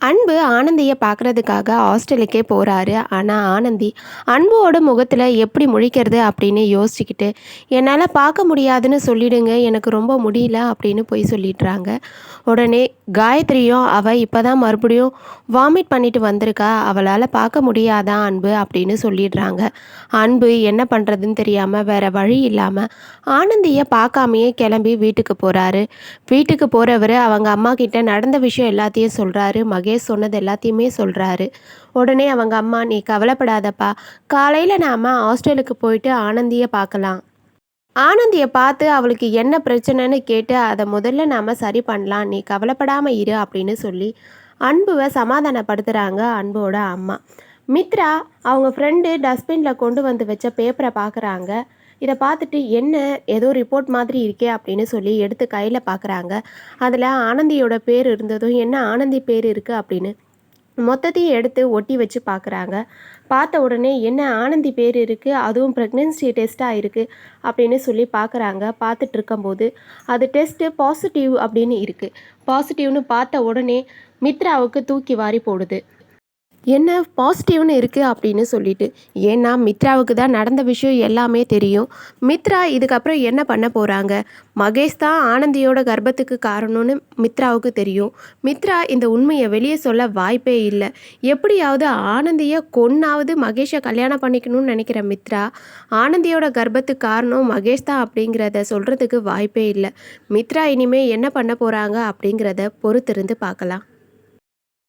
அன்பு ஆனந்தியை பார்க்குறதுக்காக ஹாஸ்டலுக்கே போகிறாரு ஆனால் ஆனந்தி அன்புவோட முகத்தில் எப்படி முழிக்கிறது அப்படின்னு யோசிச்சுக்கிட்டு என்னால் பார்க்க முடியாதுன்னு சொல்லிடுங்க எனக்கு ரொம்ப முடியல அப்படின்னு போய் சொல்லிடுறாங்க. உடனே காயத்ரியும் அவள் இப்போ தான் மறுபடியும் வாமிட் பண்ணிட்டு வந்திருக்கா அவளால் பார்க்க முடியாதா அன்பு? அப்படின்னு சொல்லிடுறாங்க. அன்பு என்ன பண்ணுறதுன்னு தெரியாமல் வேறு வழி இல்லாமல் ஆனந்தியை பார்க்காமையே கிளம்பி வீட்டுக்கு போகிறாரு வீட்டுக்கு போகிறவர் அவங்க அம்மா கிட்ட நடந்த விஷயம் எல்லாத்தையும் சொல்கிறாரு முருகேஷ் சொன்னது எல்லாத்தையுமே சொல்கிறாரு உடனே அவங்க அம்மா நீ கவலைப்படாதப்பா. காலையில் நாம் ஹாஸ்டலுக்கு போயிட்டு ஆனந்தியை பார்க்கலாம். ஆனந்தியை பார்த்து அவளுக்கு என்ன பிரச்சனைன்னு கேட்டு அதை முதல்ல நாம் சரி பண்ணலாம். நீ கவலைப்படாமல் இரு அப்படின்னு சொல்லி அன்புவை சமாதானப்படுத்துகிறாங்க அன்போட அம்மா. மித்ரா அவங்க ஃப்ரெண்டு டஸ்ட்பினில் கொண்டு வந்து வச்ச பேப்பரை பார்க்குறாங்க. இதை பார்த்துட்டு என்ன ஏதோ ரிப்போர்ட் மாதிரி இருக்கே அப்படின்னு சொல்லி எடுத்து கையில் பார்க்குறாங்க அதில் ஆனந்தியோட பேர் இருந்ததும் என்ன ஆனந்தி பேர் இருக்குது அப்படின்னு மொத்தத்தையும் எடுத்து ஒட்டி வச்சு பார்க்குறாங்க பார்த்த உடனே என்ன ஆனந்தி பேர் இருக்குது அதுவும் ப்ரெக்னென்சி டெஸ்ட்டாக இருக்குது அப்படின்னு சொல்லி பார்க்குறாங்க பார்த்துட்டு இருக்கும்போது அது டெஸ்ட்டு பாசிட்டிவ் அப்படின்னு இருக்குது பாசிட்டிவ்னு பார்த்த உடனே மித்ராவுக்கு தூக்கி வாரி போடுது. என்ன பாசிட்டிவ்னு இருக்குது அப்படின்னு சொல்லிட்டு. ஏன்னா மித்ராவுக்கு தான் நடந்த விஷயம் எல்லாமே தெரியும். மித்ரா இதுக்கப்புறம் என்ன பண்ண போகிறாங்க மகேஷ் தான் ஆனந்தியோட கர்ப்பத்துக்கு காரணம்னு மித்ராவுக்கு தெரியும். மித்ரா இந்த உண்மையை வெளியே சொல்ல வாய்ப்பே இல்லை. எப்படியாவது ஆனந்தியை கொன்னாவது மகேஷை கல்யாணம் பண்ணிக்கணும்னு நினைக்கிற மித்ரா ஆனந்தியோட கர்ப்பத்துக்கு காரணம் மகேஷ் தான் அப்படிங்கிறத சொல்கிறதுக்கு வாய்ப்பே இல்லை. மித்ரா இனிமேல் என்ன பண்ண போகிறாங்க அப்படிங்கிறத பொறுத்திருந்து பார்க்கலாம்.